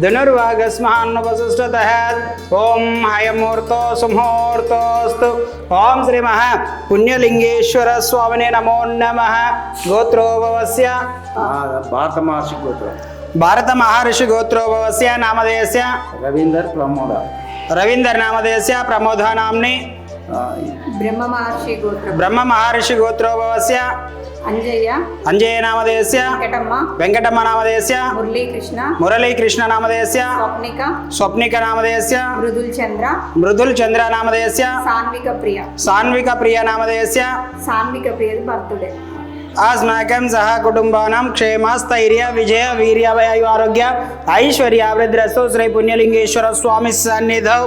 ధనుర్వాగస్మాన్నవశిష్టత ఓం హయమూర్తో సుముహూర్తోస్తు ఓం శ్రీ మహా పుణ్యలింగేశ్వర స్వామినే నమో నమ. గోత్రోభవస్య భారత మహర్షి గోత్రం. భారత మహర్షి గోత్రోభవస్య నామధేయస్య. రవీందర్ ప్రమోద. రవీందర్ నామధేయస్య ప్రమోద నామ్ని బ్రహ్మ మహర్షి గోత్ర బ్రహ్మ మహర్షి గోత్రోభవస్య అంజయ్య అంజయ నామధేయస్య. వెంకటమ్మ. వెంకటమ్మ నామధేయస్య. మురళీకృష్ణ. మురళీకృష్ణ నామధేయస్య. స్వప్నిక. స్వప్నిక నామధేయస్య. మృదుల్ చంద్ర మృదుల్ చంద్ర నామధేయస్య. సాన్విక ప్రియ. సాన్విక ప్రియ నామధేయస్య. సాన్విక ప్రియ బర్త్డే అస్మాకం సహ కుటుంబానం క్షేమ స్థైర్య విజయ వీర్య ఆరోగ్య ఐశ్వర్య అభివృద్ధిరస్తు శ్రీ పుణ్యలింగేశ్వర స్వామి సన్నిధౌ.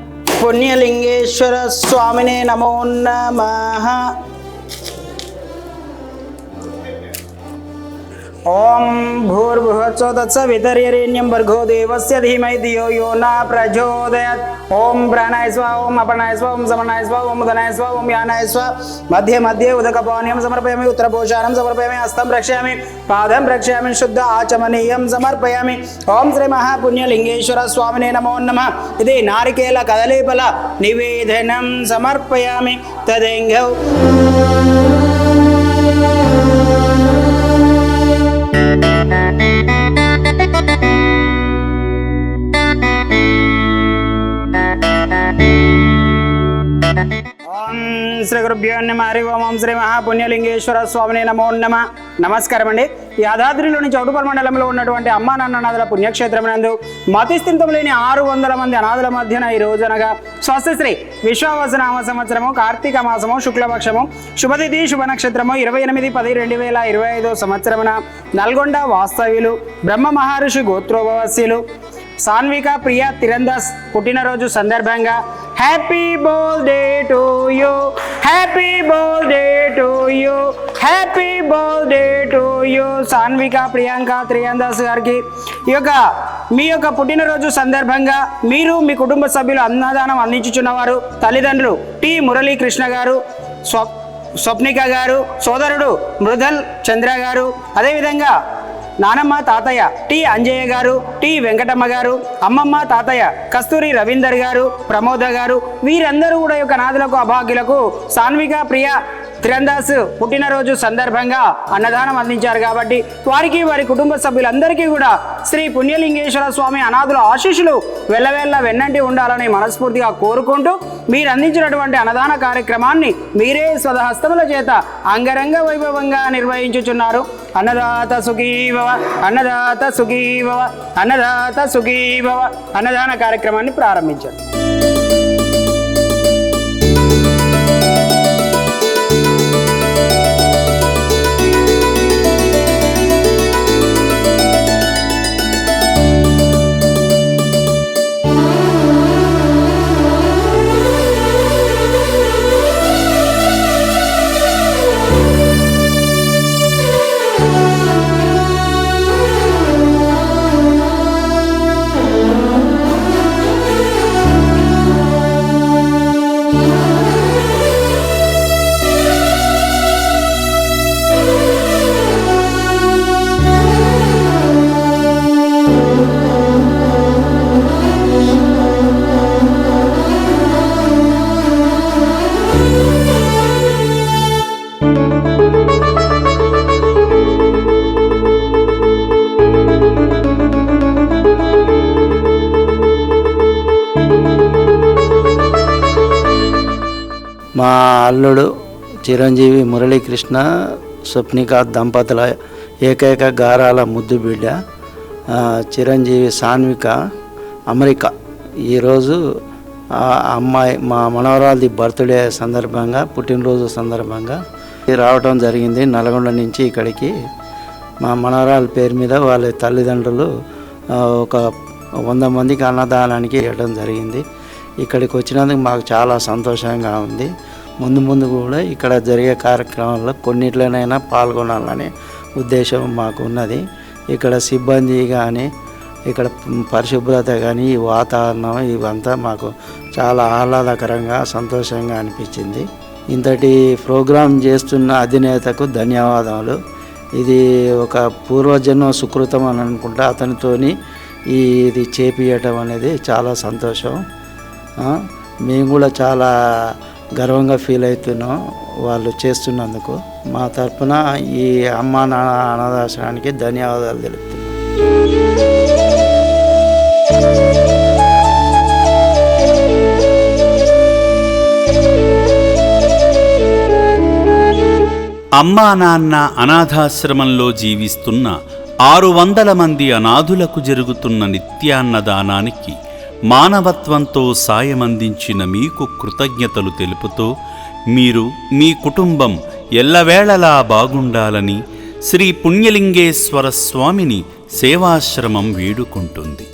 పుణ్యలింగేశ్వర స్వామినే నమో నమ. ఓం భూర్భువత్సో తత్సవితర్యరేణ్యం భర్గో దేవస్య ధీమై ధియో యో నా ప్రచోదయాత్ ఓం ప్రాణాయ స్వ ఓం అపర్ణాయ స్వ ఓం సమనాయ స్వ ఓం ఉదనాయ స్వ ఓం యానాయ స్వ మధ్య మధ్య ఉదకపానీయం సమర్పయామి ఉత్తరపోషాణం సమర్పయామి హస్తం రక్షయామి పాదం రక్షయామి శుద్ధ ఆచమనీయం సమర్పయామి ఓం శ్రీ మహాపుణ్యలింగేశ్వర స్వామినే నమో నమ ఇది నారికేల కదలీపల నివేదనం సమర్పయామి తదేంగౌ ఓం శ్రీ గురుభ్యో నమ. హరి ఓం శ్రీ మహాపుణ్యలింగేశ్వర స్వామిని నమో నమ. నమస్కారం అండి యాదాద్రిలోని చౌటుపల్ మండలంలో ఉన్నటువంటి అమ్మా నాన్న అనాథల పుణ్యక్షేత్రం మతిస్థితం లేని ఆరు వందల మంది అనాథుల మధ్యన ఈ రోజనగా స్వస్తిశ్రీ విశ్వావసనామ సంవత్సరము కార్తీక మాసము శుక్లపక్షము శుభతిథి శుభ నక్షత్రము ఇరవై ఎనిమిది పది రెండు వేల ఇరవై ఐదో సంవత్సరమున నల్గొండ వాస్తవ్యులు బ్రహ్మ మహర్షి గోత్రోభవస్యులు సాన్విక ప్రియ తిరందాస్ పుట్టినరోజు సందర్భంగా happy birthday to you. Happy birthday to you happy birthday to you Sanvika Priyanka Triyandas గారికి. ఈ యొక్క మీ యొక్క పుట్టినరోజు సందర్భంగా మీరు మీ కుటుంబ సభ్యులు అన్నదానం అందించుచున్నవారు తల్లిదండ్రులు టి. మురళీకృష్ణ గారు స్వ స్వప్నిక గారు సోదరుడు మృదల్ చంద్ర గారు. అదేవిధంగా నానమ్మ తాతయ్య టి. అంజయ్య గారు టి. వెంకటమ్మ గారు అమ్మమ్మ తాతయ్య కస్తూరి రవీందర్ గారు ప్రమోద గారు వీరందరూ కూడా యొక్క నాదులకు అభాగ్యులకు సాన్విక ప్రియ తిరందాస్ పుట్టినరోజు సందర్భంగా అన్నదానం అందించారు కాబట్టి వారికి వారి కుటుంబ సభ్యులందరికీ కూడా శ్రీ పుణ్యలింగేశ్వర స్వామి అనాథుల ఆశీస్సులు వెళ్ళవేళ్ళ వెన్నంటి ఉండాలని మనస్ఫూర్తిగా కోరుకుంటూ మీరు అందించినటువంటి అన్నదాన కార్యక్రమాన్ని మీరే స్వదహస్తముల చేత అంగరంగ వైభవంగా నిర్వహించుచున్నారు. అన్నదాత సుఖీభవ అన్నదాత సుఖీభవ అన్నదాత సుఖీభవ అన్నదాన కార్యక్రమాన్ని ప్రారంభించారు మా అల్లుడు చిరంజీవి మురళీకృష్ణ స్వప్నిక దంపతుల ఏకైక గారాల ముద్దు బిడ్డ చిరంజీవి సాన్విక అమెరికా. ఈరోజు అమ్మాయి మా మనవరాలది బర్త్డే సందర్భంగా పుట్టినరోజు సందర్భంగా రావటం జరిగింది. నల్గొండ నుంచి ఇక్కడికి మా మనవరాల పేరు మీద వాళ్ళ తల్లిదండ్రులు ఒక వంద మందికి అన్నదానానికి ఇవ్వడం జరిగింది. ఇక్కడికి వచ్చినందుకు మాకు చాలా సంతోషంగా ఉంది. ముందు ముందు కూడా ఇక్కడ జరిగే కార్యక్రమాల్లో కొన్నిట్లోనైనా పాల్గొనాలనే ఉద్దేశం మాకు ఉన్నది. ఇక్కడ సిబ్బంది కానీ ఇక్కడ పరిశుభ్రత కానీ ఈ వాతావరణం ఇవంతా మాకు చాలా ఆహ్లాదకరంగా సంతోషంగా అనిపించింది. ఇంతటి ప్రోగ్రాం చేస్తున్న అధినేతకు ధన్యవాదాలు ఇది ఒక పూర్వజన్మ సుకృతం అని అనుకుంటా అతనితోని ఈ ఇది చేపియటం అనేది చాలా సంతోషం. మేము కూడా చాలా గర్వంగా ఫీల్ అవుతున్నాం వాళ్ళు చేస్తున్నందుకు. మా తరపున ఈ అమ్మ నాన్న అనాథాశ్రమానికి ధన్యవాదాలు తెలుపుతున్నాం. అమ్మా నాన్న అనాథాశ్రమంలో జీవిస్తున్న ఆరు వందల మంది అనాథులకు జరుగుతున్న నిత్యాన్నదానానికి మానవత్వంతో సాయమందించిన మీకు కృతజ్ఞతలు తెలుపుతూ మీరు మీ కుటుంబం ఎల్లవేళలా బాగుండాలని శ్రీ పుణ్యలింగేశ్వర స్వామిని సేవాశ్రమం వేడుకుంటుంది.